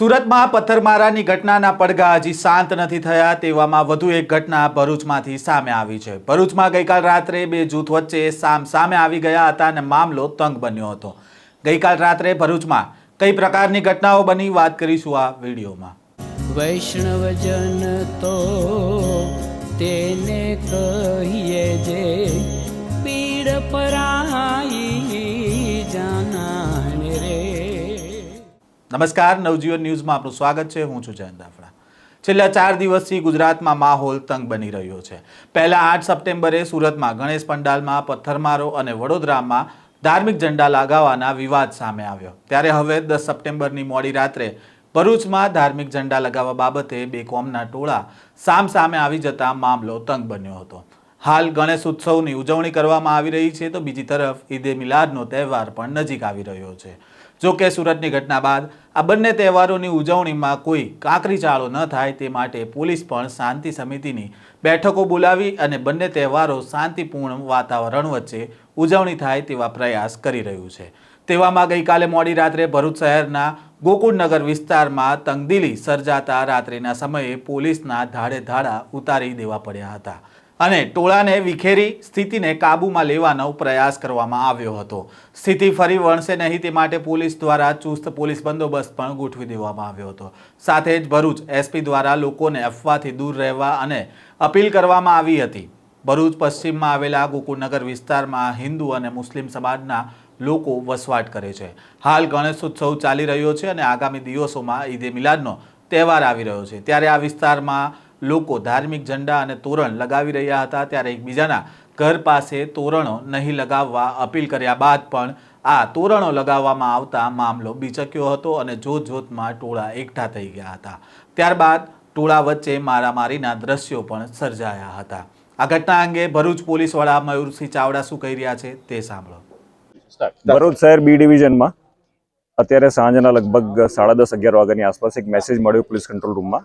સુરતમાં પથ્થરમારાની ઘટનાના પડઘા હજી શાંત નથી થયા તેવામાં વધુ એક ઘટના ભરૂચમાંથી સામે આવી છે. ભરૂચમાં ગઈકાલ રાત્રે બે જૂથ વચ્ચે સામ સામે આવી ગયા હતા અને મામલો તંગ બન્યો હતો. ગઈકાલ રાત્રે ભરૂચમાં કઈ પ્રકારની ઘટનાઓ બની વાત કરીશું આ વિડીયોમાં. વૈષ્ણવજન તો તેને કહીએ જે પીડ પરાઈ નમસ્કાર, નવજીવન ન્યૂઝમાં આપનું સ્વાગત છે. હું છું જયંત દાફડા. છેલ્લા ચાર દિવસથી ગુજરાતમાં માહોલ તંગ બની રહ્યો છે. પહેલા આઠ સપ્ટેમ્બરે સુરતમાં ગણેશ પંડાલમાં પથ્થરમારો અને વડોદરામાં ધાર્મિક ઝંડા લગાવવાના વિવાદ સામે આવ્યો. ત્યારે હવે દસ સપ્ટેમ્બરની મોડી રાત્રે ભરૂચમાં ધાર્મિક ઝંડા લગાવવા બાબતે બે કોમના ટોળા સામ સામે આવી જતા મામલો તંગ બન્યો હતો. હાલ ગણેશ ઉત્સવની ઉજવણી કરવામાં આવી રહી છે તો બીજી તરફ ઈદે મિલાદનો તહેવાર પણ નજીક આવી રહ્યો છે. જો કે સુરતની ઘટના બાદ આ બંને તહેવારોની ઉજવણીમાં કોઈ કાંકરી ચાળો ન થાય તે માટે પોલીસ પણ શાંતિ સમિતિની બેઠકો બોલાવી અને બંને તહેવારો શાંતિપૂર્ણ વાતાવરણ વચ્ચે ઉજવણી થાય તેવા પ્રયાસ કરી રહ્યું છે. તેવામાં ગઈકાલે મોડી રાત્રે ભરૂચ શહેરના ગોકુળનગર વિસ્તારમાં તંગદીલી સર્જાતા રાત્રિના સમયે પોલીસના ધાડે ધાડા ઉતારી દેવા પડ્યા હતા. અને ટોળાને વિખેરી સ્થિતિને કાબૂમાં લેવાનો પ્રયાસ કરવામાં આવ્યો હતો. સ્થિતિ ફરી વણશે નહીં તે માટે પોલીસ દ્વારા ચુસ્ત પોલીસ બંદોબસ્ત પણ ગોઠવી દેવામાં આવ્યો હતો. સાથે જ ભરૂચ એસપી દ્વારા લોકોને અફવાથી દૂર રહેવા અને અપીલ કરવામાં આવી હતી. ભરૂચ પશ્ચિમમાં આવેલા ગોકુળનગર વિસ્તારમાં હિન્દુ અને મુસ્લિમ સમાજના લોકો વસવાટ કરે છે. હાલ ગણેશ ઉત્સવ ચાલી રહ્યો છે અને આગામી દિવસોમાં ઈદે મિલાદનો તહેવાર આવી રહ્યો છે. ત્યારે આ વિસ્તારમાં લોકો ધાર્મિક ઝંડા અને તોરણ લગાવી રહ્યા હતા ત્યારે એકબીજાના ઘર પાસે તોરણો નહીં લગાવવા અપીલ કર્યા બાદ પણ આ તોરણો લગાવવામાં આવતા મામલો બીચક્યો હતો અને જોત જોતમાં ટોળા એકઠા થઈ ગયા હતા. ત્યારબાદ ટોળા વચ્ચે મારામારીના દ્રશ્યો પણ સર્જાયા હતા. આ ઘટના અંગે ભરૂચ પોલીસ વડા મયુરસિંહ ચાવડા શું કહી રહ્યા છે તે સાંભળો. ભરૂચ શહેર બી ડિવિઝનમાં અત્યારે સાંજના લગભગ સાડા દસ અગિયાર વાગ્યાની આસપાસ એક મેસેજ મળ્યો પોલીસ કંટ્રોલ રૂમમાં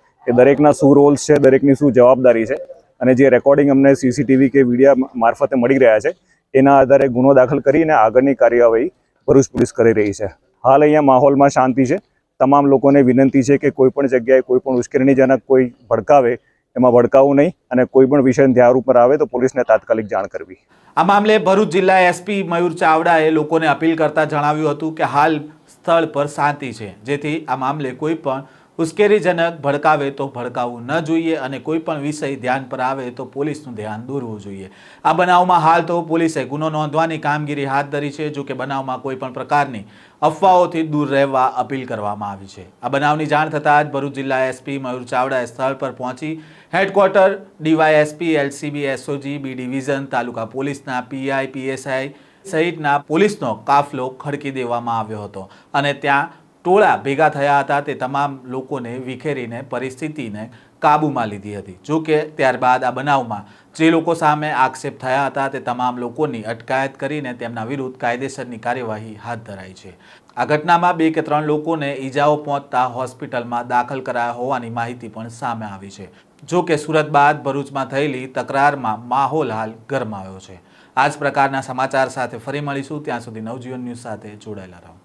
એ દરેકના શું રોલ્સ છે, દરેકની શું જવાબદારી છે અને જે રેકોર્ડિંગ અમને સીસીટીવી કે વિડીયા મારફતે મળી રહ્યા છે, એના આધારે ગુનો દાખલ કરીને આગળની કાર્યવાહી ભરૂચ પોલીસ કરી રહી છે. હાલ અહીંયા માહોલમાં શાંતિ છે. તમામ લોકોને વિનંતી છે કે કોઈ પણ જગ્યાએ કોઈ પણ ઉશ્કેરણીજનક કોઈ ભડકાવે, એમાં ભડકાવું નહીં અને કોઈ પણ વિષય ધ્યાન ઉપર આવે તો પોલીસને તાત્કાલિક જાણ કરવી. આ મામલે ભરૂચ જિલ્લા એસપી મયુર ચાવડાએ લોકોને અપીલ કરતા જણાવ્યું હતું કે હાલ સ્થળ પર શાંતિ છે. જેથી આ મામલે કોઈ પણ ઉશ્કેરીજનક ભડકાવે તો ભડકાવવું ન જોઈએ અને કોઈ પણ વિષય ધ્યાન પર આવે તો પોલીસનું ધ્યાન દોરવું જોઈએ. આ બનાવમાં હાલ તો પોલીસે ગુનો નોંધવાની કામગીરી હાથ ધરી છે જો કે બનાવમાં કોઈ પણ પ્રકારની અફવાઓથી દૂર રહેવા અપીલ કરવામાં આવી છે. આ બનાવની જાણ થતાં જ ભરૂચ જિલ્લા એસપી મયુર ચાવડા સ્થળ પર પહોંચી headquarter DYSP, LCB, SOG, B division, તાલુકા પોલીસના પીઆઈ, પીએસઆઈ સહિતના પોલીસનો કાફલો ખડકી દેવામાં આવ્યો હતો અને ત્યાં ટોળા ભેગા થયા હતા તે તમામ લોકોને વિખેરીને, પરિસ્થિતિને કાબૂમાં લીધી હતી. જો કે ત્યારબાદ આ બનાવમાં જે લોકો સામે આક્ષેપ થયા હતા તે તમામ લોકોની અટકાયત કરીને તેમના વિરુદ્ધ કાયદેસરની કાર્યવાહી હાથ ધરાઈ છે. આ ઘટનામાં બે કે ત્રણ લોકોને ઈજાઓ પહોંચતા હોસ્પિટલમાં દાખલ કરાયા હોવાની માહિતી પણ સામે આવી છે. જો કે સુરત બાદ ભરૂચમાં થયેલી તકરારમાં માહોલ હાલ ગરમાયો છે. આ જ પ્રકારના સમાચાર સાથે ફરી મળીશું. ત્યાં સુધી નવજીવન ન્યૂઝ સાથે જોડાયેલા રહો.